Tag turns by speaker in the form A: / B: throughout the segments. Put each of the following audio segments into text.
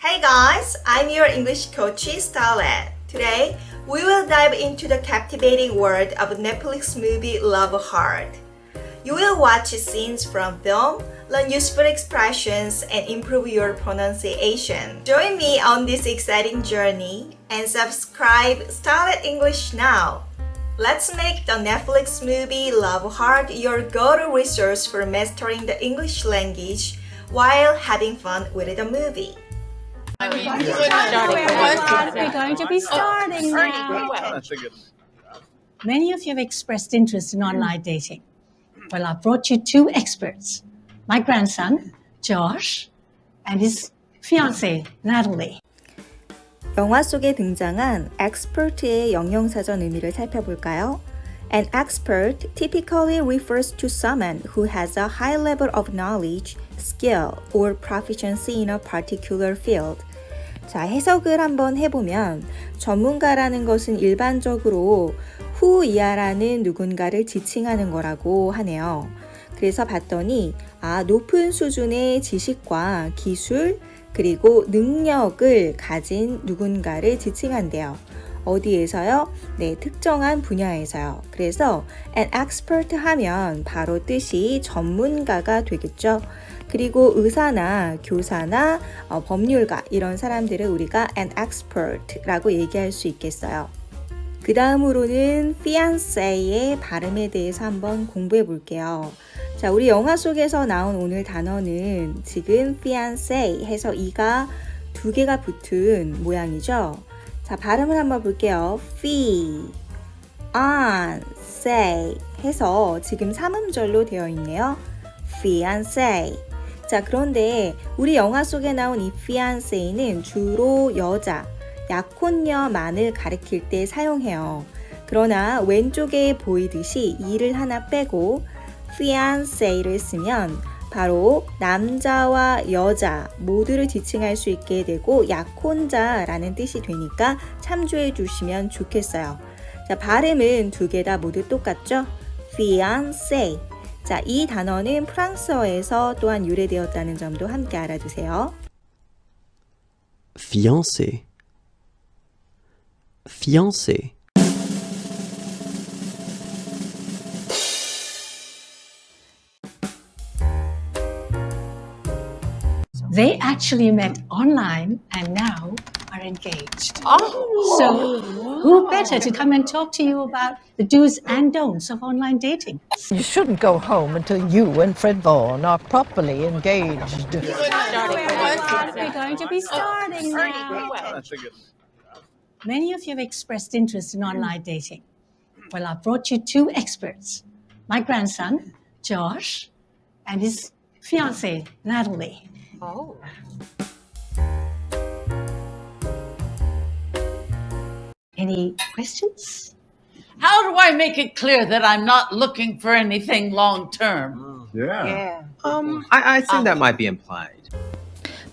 A: Hey guys, I'm your English coach Starlet. Today, we will dive into the captivating world of Netflix movie Love Hard. You will watch scenes from film, learn useful expressions, and improve your pronunciation. Join me on this exciting journey and subscribe Starlet English now. Let's make the Netflix movie Love Hard your go-to resource for mastering the English language while having fun with the movie.
B: We're going to be starting now. Many of you have expressed interest in online dating. Well, I brought you two experts my grandson, Josh, and his fiancee, Natalie.
A: 영화 속에 등장한 expert의 영영사전 의미를 살펴볼까요? An expert typically refers to someone who has a high level of knowledge, skill, or proficiency in a particular field. 자, 해석을 한번 해보면 전문가라는 것은 일반적으로 후 이하라는 누군가를 지칭하는 거라고 하네요. 그래서 봤더니 아, 높은 수준의 지식과 기술 그리고 능력을 가진 누군가를 지칭한대요. 어디에서요? 네, 특정한 분야에서요. 그래서 an expert 하면 바로 뜻이 전문가가 되겠죠. 그리고 의사나 교사나 어, 법률가 이런 사람들을 우리가 an expert라고 얘기할 수 있겠어요. 그 다음으로는 fiance의 발음에 대해서 한번 공부해 볼게요. 자, 우리 영화 속에서 나온 오늘 단어는 지금 fiance 해서 이가 두 개가 붙은 모양이죠. 자, 발음을 한번 볼게요. fi, on, say 해서 지금 삼음절로 되어 있네요. fiance. 자, 그런데 우리 영화 속에 나온 이 fiance는 주로 여자, 약혼녀만을 가리킬 때 사용해요. 그러나 왼쪽에 보이듯이 이를 하나 빼고 fiance를 쓰면 바로 남자와 여자 모두를 지칭할 수 있게 되고 약혼자라는 뜻이 되니까 참조해 주시면 좋겠어요. 자, 발음은 두 개 다 모두 똑같죠? fiancé. 자, 이 단어는 프랑스어에서 또한 유래되었다는 점도 함께 알아두세요.
C: Fiancé. Fiancé.
B: They actually met online and now are engaged. So, who better to come and talk to you about the do's and don'ts of online dating?
D: You shouldn't go home until you and Fred Vaughan are properly engaged.
B: We're going to be starting now. Many of you have expressed interest in online dating. Well, I've brought you two experts my grandson, Josh, and his fiancee, Natalie.
D: Oh.
B: Any questions?
E: How do I make it clear that I'm not looking for anything long term?
F: Yeah.
G: Um, I, I think that might be implied.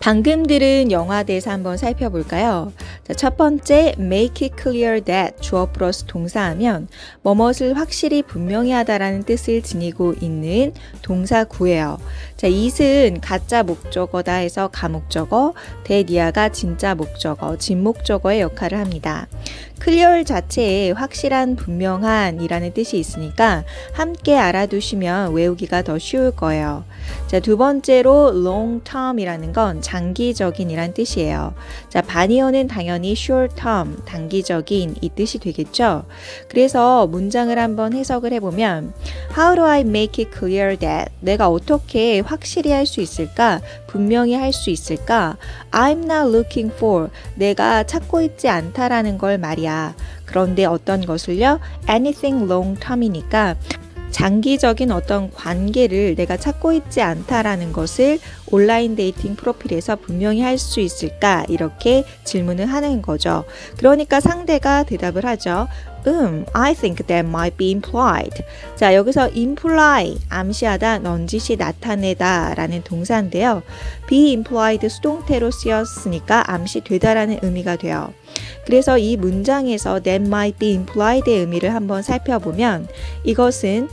A: 방금 들은 영화 대사 한번 살펴볼까요? 자, 첫 번째, make it clear that 주어 플러스 동사하면 뭐뭇을 확실히 분명히 하다라는 뜻을 지니고 있는 동사 구예요. 자, it은 가짜 목적어다 해서 가목적어, 대니아가 진짜 목적어, 진목적어의 역할을 합니다. Clear 자체에 확실한, 분명한 이라는 뜻이 있으니까 함께 알아두시면 외우기가 더 쉬울 거예요. 자, 두 번째로 long term이라는 건 장기적인 이란 뜻이에요. 자, 바니어는 당연히 short term, 단기적인 이 뜻이 되겠죠. 그래서 문장을 한번 해석을 해보면 How do I make it clear that 내가 어떻게 확실히 할 수 있을까? 분명히 할 수 있을까? I'm not looking for 내가 찾고 있지 않다라는 걸 말이야. 그런데 어떤 것을요? Anything long term이니까 장기적인 어떤 관계를 내가 찾고 있지 않다라는 것을 온라인 데이팅 프로필에서 분명히 할 수 있을까? 이렇게 질문을 하는 거죠. 그러니까 상대가 대답을 하죠. 음, I think that might be implied. 자, 여기서 imply, 암시하다, 넌지시 나타내다 라는 동사인데요. be implied 수동태로 쓰였으니까 암시되다라는 의미가 돼요. 그래서 이 문장에서 that might be implied의 의미를 한번 살펴보면 이것은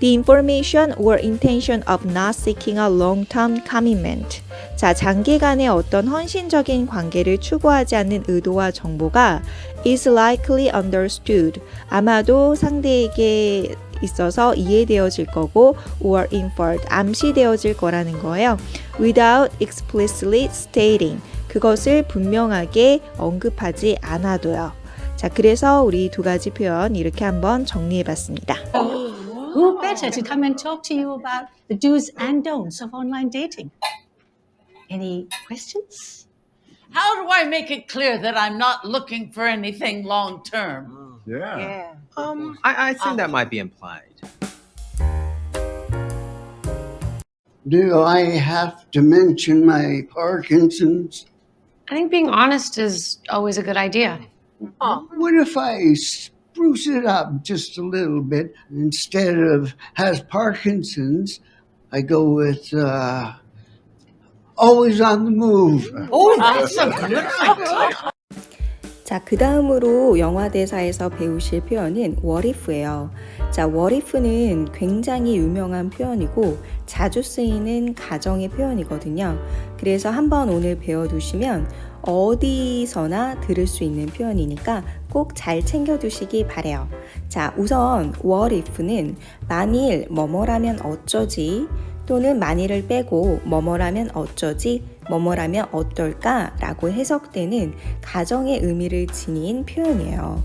A: The information or intention of not seeking a long-term commitment. 자, 장기간의 어떤 헌신적인 관계를 추구하지 않는 의도와 정보가 is likely understood. 아마도 상대에게 있어서 이해되어질 거고 or inferred. 암시되어질 거라는 거예요. without explicitly stating. 그것을 분명하게 언급하지 않아도요. 자, 그래서 우리 두 가지 표현 이렇게 한번 정리해 봤습니다.
B: Who better to come and talk to you about the do's and don'ts of online dating? Any questions?
E: How do I make it clear that I'm not looking for anything long term?
C: Yeah.
G: Um, I, I think that might be implied.
C: Do I have to mention my Parkinson's?
F: I think being honest is always a good idea.
C: What if I spruce it up just a little bit? Instead of has Parkinson's, I go with uh, always on the move.
E: Oh, that's a good idea.
A: 자, 그 다음으로 영화 대사에서 배우실 표현은 what if예요. 자, what if는 굉장히 유명한 표현이고 자주 쓰이는 가정의 표현이거든요. 그래서 한번 오늘 배워두시면 어디서나 들을 수 있는 표현이니까 꼭 잘 챙겨두시기 바래요. 자, 우선 what if는 만일 뭐뭐라면 어쩌지 또는 만일을 빼고 뭐뭐라면 어쩌지 뭐뭐라면 어떨까 라고 해석되는 가정의 의미를 지닌 표현이에요.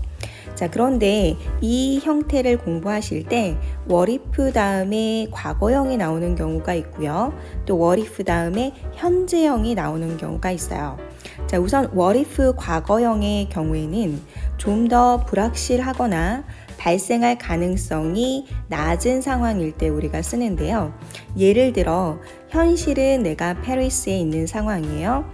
A: 자, 그런데 이 형태를 공부하실 때 if 다음에 과거형이 나오는 경우가 있고요. 또 if 다음에 현재형이 나오는 경우가 있어요. 자, 우선 if 과거형의 경우에는 좀 더 불확실하거나 발생할 가능성이 낮은 상황일 때 우리가 쓰는데요. 예를 들어 현실은 내가 페리스에 있는 상황이에요.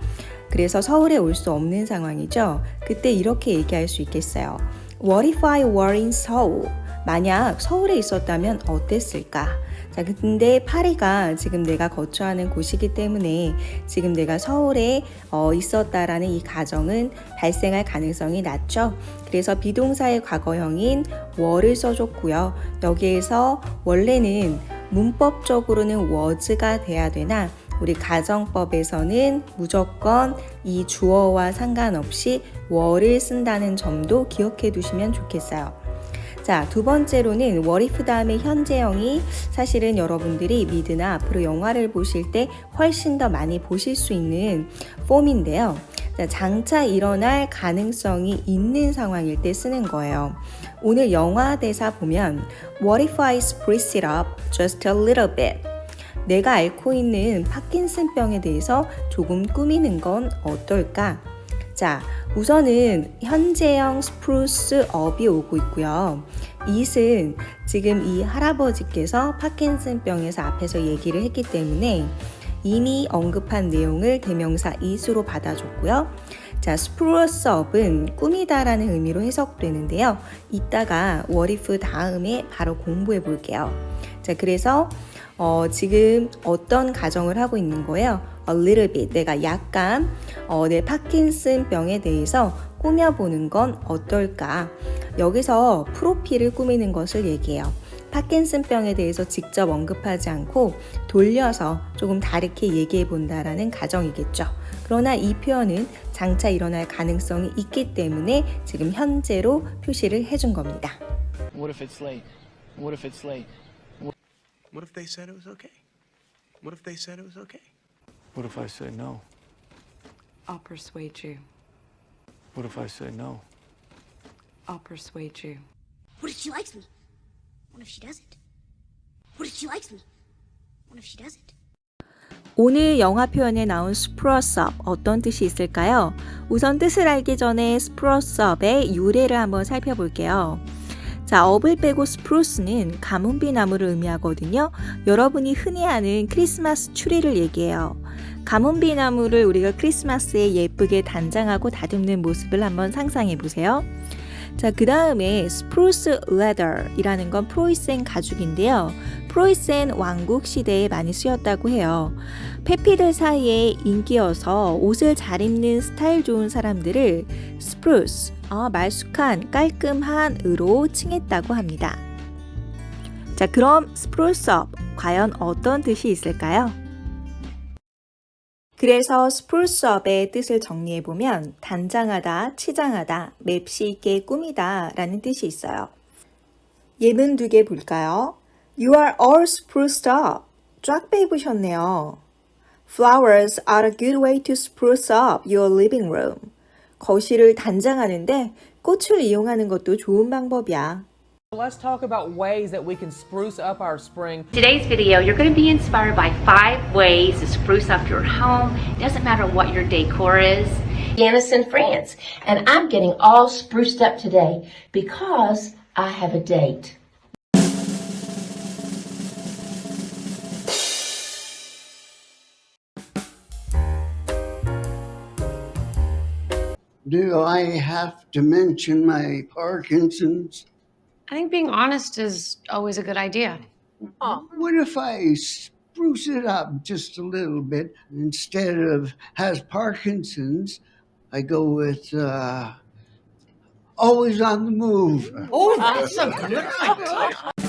A: 그래서 서울에 올 수 없는 상황이죠. 그때 이렇게 얘기할 수 있겠어요. What if I were in Seoul? 만약 서울에 있었다면 어땠을까? 자, 근데 파리가 지금 내가 거주하는 곳이기 때문에 지금 내가 서울에 어, 있었다라는 이 가정은 발생할 가능성이 낮죠. 그래서 비동사의 과거형인 were를 써줬고요. 여기에서 원래는 문법적으로는 was가 돼야 되나 우리 가정법에서는 무조건 이 주어와 상관없이 were를 쓴다는 점도 기억해 두시면 좋겠어요. 자, 두 번째로는 if 다음에 현재형이 사실은 여러분들이 미드나 앞으로 영화를 보실 때 훨씬 더 많이 보실 수 있는 폼인데요. 자, 장차 일어날 가능성이 있는 상황일 때 쓰는 거예요. 오늘 영화 대사 보면 What if I spruce it up just a little bit? 내가 앓고 있는 파킨슨병에 대해서 조금 꾸미는 건 어떨까? 자, 우선은 현재형 스프루스 업이 오고 있고요. it은 지금 이 할아버지께서 파킨슨병에서 앞에서 얘기를 했기 때문에 이미 언급한 내용을 대명사 it으로 받아줬고요. 자, 스프루스 업은 꾸미다라는 의미로 해석되는데요. 이따가 if 다음에 바로 공부해 볼게요. 자, 그래서 어, 지금 어떤 가정을 하고 있는 거예요? A little bit. 내가 약간 어, 내 파킨슨 병에 대해서 꾸며보는 건 어떨까? 여기서 프로필을 꾸미는 것을 얘기해요. 파킨슨병에 대해서 직접 언급하지 않고 돌려서 조금 다르게 얘기해 본다라는 가정이겠죠. 그러나 이 표현은 장차 일어날 가능성이 있기 때문에 지금 현재로 표시를 해준 겁니다.
H: What if it's late? What if it's late?
I: What if they said it was okay? What if they said it was okay?
H: What if I say no?
J: I'll persuade you.
H: What if I say no?
J: I'll persuade you.
K: What if she likes me? What if she doesn't? What if she likes me? What if she doesn't?
A: 오늘 영화 표현에 나온 스프러스업 어떤 뜻이 있을까요? 우선 뜻을 알기 전에 스프러스업의 유래를 한번 살펴볼게요. 자, 업을 빼고 스프루스는 가문비 나무를 의미하거든요. 여러분이 흔히 아는 크리스마스 추리를 얘기해요. 가문비 나무를 우리가 크리스마스에 예쁘게 단장하고 다듬는 모습을 한번 상상해 보세요. 자, 그 다음에 스프루스 레더이라는 건 프로이센 가죽인데요. 프로이센 왕국 시대에 많이 쓰였다고 해요. 페피들 사이에 인기여서 옷을 잘 입는 스타일 좋은 사람들을 스프루스, 어, 말쑥한, 깔끔한으로 칭했다고 합니다. 자, 그럼 up 과연 어떤 뜻이 있을까요? 그래서 up의 뜻을 정리해 보면 단장하다, 치장하다, 맵시 있게 꾸미다 라는 뜻이 있어요. 예문 두 개 볼까요? You are all spruced up. 쫙 빼입으셨네요. Flowers are a good way to spruce up your living room. 거실을 단장하는데 꽃을 이용하는 것도 좋은 방법이야.
L: Let's talk about ways that we can spruce up our spring.
K: Today's video, you're going to be inspired by five ways to spruce up your home. It Doesn't matter what your decor is.
M: Janice in France, and I'm getting all spruced up today because I have a date.
C: Do I have to mention my Parkinson's?
F: I think being honest is always a good idea.
C: What if I spruce it up just a little bit? Instead of has Parkinson's, I go with uh, always on the move.
E: Oh, that's a good idea.